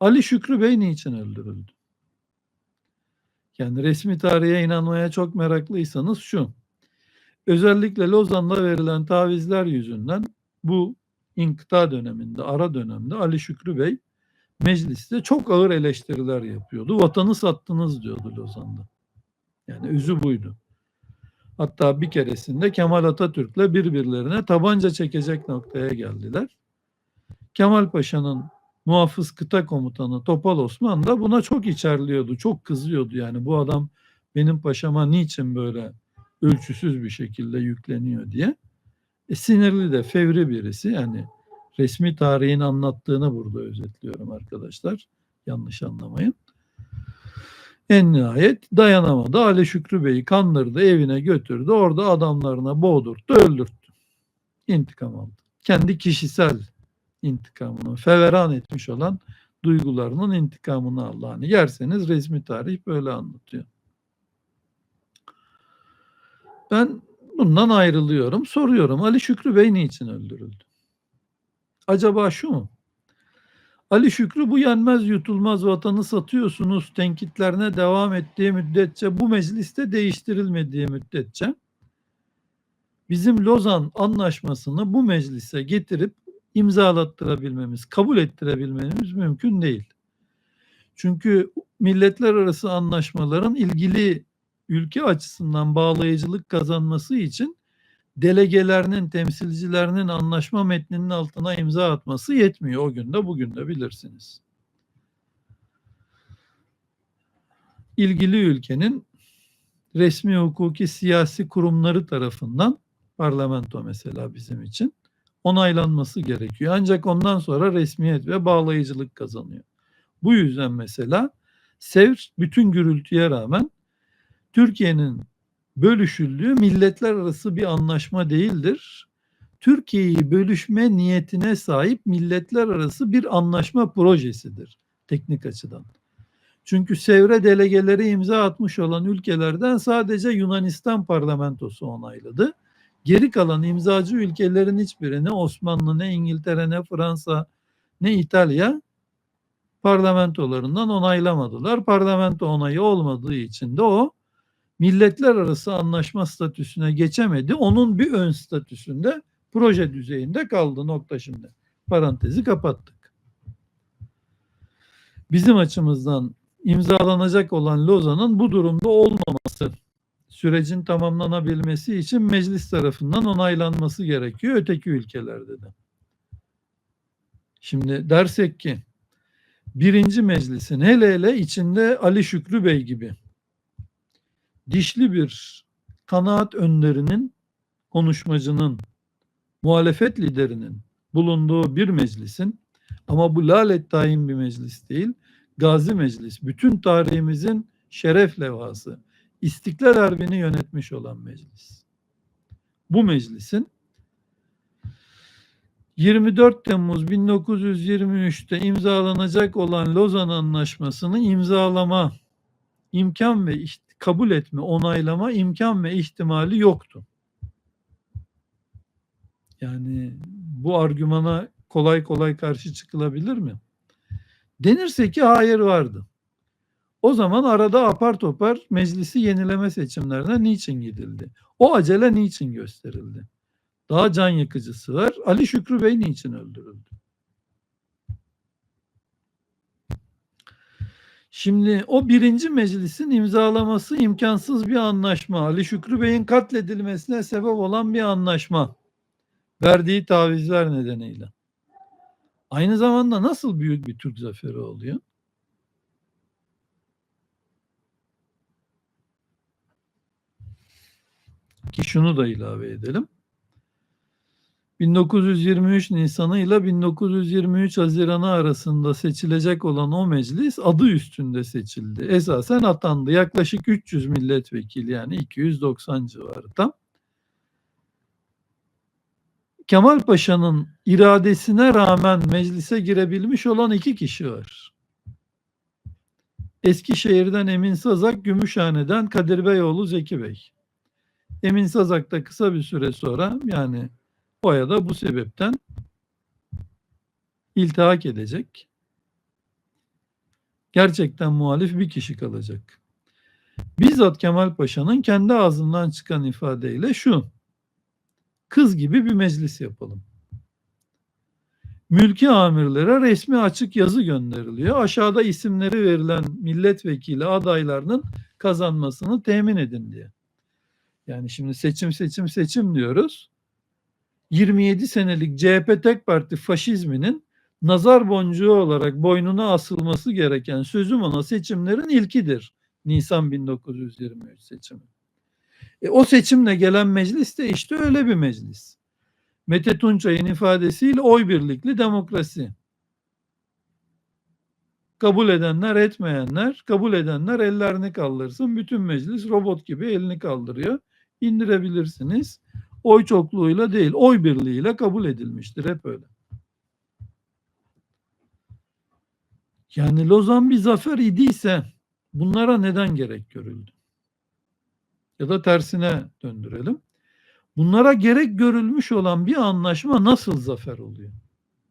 Ali Şükrü Bey niçin öldürüldü? Yani resmi tarihe inanmaya çok meraklıysanız şu. Özellikle Lozan'da verilen tavizler yüzünden bu inkıta döneminde, ara dönemde Ali Şükrü Bey mecliste çok ağır eleştiriler yapıyordu. Vatanı sattınız diyordu Lozan'da. Yani özü buydu. Hatta bir keresinde Kemal Atatürk'le birbirlerine tabanca çekecek noktaya geldiler. Kemal Paşa'nın muhafız kıta komutanı Topal Osman da buna çok içerliyordu, çok kızıyordu. Yani bu adam benim paşama niçin böyle ölçüsüz bir şekilde yükleniyor diye. E, sinirli de fevri birisi yani resmi tarihin anlattığını burada özetliyorum arkadaşlar. Yanlış anlamayın. En nihayet dayanamadı. Ali Şükrü Bey'i kandırdı, evine götürdü. Orada adamlarına boğdurttu, öldürttü. İntikam aldı. Kendi kişisel intikamını, feveran etmiş olan duygularının intikamını aldı. Hani yerseniz resmi tarih böyle anlatıyor. Ben bundan ayrılıyorum. Soruyorum Ali Şükrü Bey niçin öldürüldü? Acaba şu mu? Ali Şükrü bu yenmez yutulmaz vatanı satıyorsunuz tenkitlerine devam ettiği müddetçe bu mecliste değiştirilmediği müddetçe bizim Lozan anlaşmasını bu meclise getirip imzalattırabilmemiz, kabul ettirebilmemiz mümkün değil. Çünkü milletler arası anlaşmaların ilgili ülke açısından bağlayıcılık kazanması için delegelerinin, temsilcilerinin anlaşma metninin altına imza atması yetmiyor. O gün de bugün de bilirsiniz. İlgili ülkenin resmi hukuki siyasi kurumları tarafından parlamento mesela bizim için onaylanması gerekiyor. Ancak ondan sonra resmiyet ve bağlayıcılık kazanıyor. Bu yüzden mesela Sevr bütün gürültüye rağmen Türkiye'nin bölüşüldüğü milletler arası bir anlaşma değildir. Türkiye'yi bölüşme niyetine sahip milletler arası bir anlaşma projesidir teknik açıdan. Çünkü Sevre delegeleri imza atmış olan ülkelerden sadece Yunanistan parlamentosu onayladı. Geri kalan imzacı ülkelerin hiçbiri ne Osmanlı, ne İngiltere, ne Fransa, ne İtalya parlamentolarından onaylamadılar. Parlamento onayı olmadığı için de o milletler arası anlaşma statüsüne geçemedi. Onun bir ön statüsünde proje düzeyinde kaldı nokta şimdi. Parantezi kapattık. Bizim açımızdan imzalanacak olan Lozan'ın bu durumda olmaması sürecin tamamlanabilmesi için meclis tarafından onaylanması gerekiyor öteki ülkelerde de. Şimdi dersek ki birinci meclisin hele hele içinde Ali Şükrü Bey gibi dişli bir kanaat önderinin, konuşmacının, muhalefet liderinin bulunduğu bir meclisin ama bu lalet tayin bir meclis değil, gazi meclis, bütün tarihimizin şeref levhası, İstiklal Harbi'ni yönetmiş olan meclis. Bu meclisin 24 Temmuz 1923'te imzalanacak olan Lozan Anlaşması'nı imzalama imkan ve kabul etme, onaylama imkan ve ihtimali yoktu. Yani bu argümana kolay kolay karşı çıkılabilir mi? Denirse ki hayır vardı. O zaman arada apar topar meclisi yenileme seçimlerine niçin gidildi? O acele niçin gösterildi? Daha can yakıcısı var. Ali Şükrü Bey niçin öldürüldü? Şimdi o birinci meclisin imzalaması imkansız bir anlaşma. Ali Şükrü Bey'in katledilmesine sebep olan bir anlaşma. Verdiği tavizler nedeniyle. Aynı zamanda nasıl büyük bir Türk zaferi oluyor? Ki şunu da ilave edelim. 1923 Nisan'ı ile 1923 Haziran'ı arasında seçilecek olan o meclis adı üstünde seçildi. Esasen atandı. Yaklaşık 300 milletvekili yani 290 civarında. Kemal Paşa'nın iradesine rağmen meclise girebilmiş olan iki kişi var. Eskişehir'den Emin Sazak, Gümüşhane'den Kadir Beyoğlu Zeki Bey. Emin Sazak da kısa bir süre sonra yani Oya da bu sebepten iltihak edecek. Gerçekten muhalif bir kişi kalacak. Bizzat Kemal Paşa'nın kendi ağzından çıkan ifadeyle şu. Kız gibi bir meclis yapalım. Mülki amirlere resmi açık yazı gönderiliyor. Aşağıda isimleri verilen milletvekili adaylarının kazanmasını temin edin diye. Yani şimdi seçim seçim seçim diyoruz. 27 senelik CHP tek parti faşizminin nazar boncuğu olarak boynuna asılması gereken sözüm ona seçimlerin ilkidir. Nisan 1923 seçimi. E, o seçimle gelen meclis de işte öyle bir meclis. Mete Tunçay'ın ifadesiyle oy birlikli demokrasi. Kabul edenler etmeyenler, kabul edenler ellerini kaldırsın. Bütün meclis robot gibi elini kaldırıyor. İndirebilirsiniz. Oy çokluğuyla değil, oy birliğiyle kabul edilmiştir. Hep öyle. Yani Lozan bir zafer idiyse bunlara neden gerek görüldü? Ya da tersine döndürelim. Bunlara gerek görülmüş olan bir anlaşma nasıl zafer oluyor?